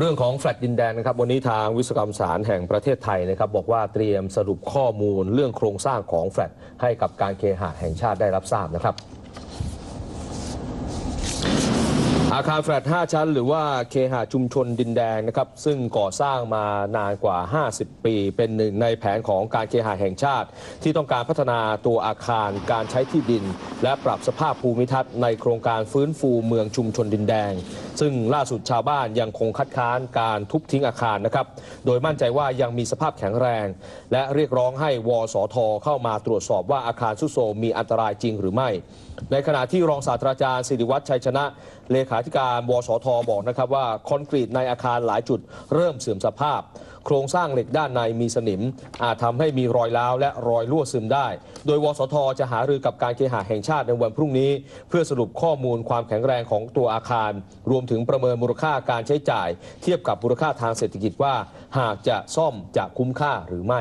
เรื่องของแฟลตดินแดงนะครับวันนี้ทางวิศวกรรมศาลแห่งประเทศไทยนะครับบอกว่าเตรียมสรุปข้อมูลเรื่องโครงสร้างของแฟลตให้กับการเคหะแห่งชาติได้รับทราบนะครับ อาคารแฟลต5ชั้น หรือว่าเคหะชุมชนดินแดงนะครับ ซึ่งก่อสร้างมานานกว่า 50 ปี เป็นหนึ่งในแผนของการเคหะแห่งชาติ ที่ต้องการพัฒนาตัวอาคารการใช้ที่ดิน และปรับสภาพภูมิทัศน์ในโครงการฟื้นฟูเมืองชุมชนดินแดง ซึ่งล่าสุดชาวบ้านยังคงคัดค้านการทุบทิ้งอาคารนะครับ โดยมั่นใจว่ายังมีสภาพแข็งแรง และเรียกร้องให้วสทเข้ามาตรวจสอบว่าอาคารสุโทรมมีอันตรายจริงหรือไม่ ในขณะที่รองศาสตราจารย์สิริวัฒน์ชัยชนะเลขาธิการวสทบอกนะครับว่าคอนกรีตในอาคารหลายจุดเริ่มเสื่อมสภาพ โครงสร้างเหล็กด้านในมีสนิม อาจทำให้มีรอยร้าวและรอยรั่วซึมได้ โดยวสทจะหารือกับการเคหะแห่งชาติในวันพรุ่งนี้ เพื่อสรุปข้อมูลความแข็งแรงของตัวอาคาร รวมถึงประเมินมูลค่าการใช้จ่าย เทียบกับมูลค่าทางเศรษฐกิจว่า หากจะซ่อมจะคุ้มค่าหรือไม่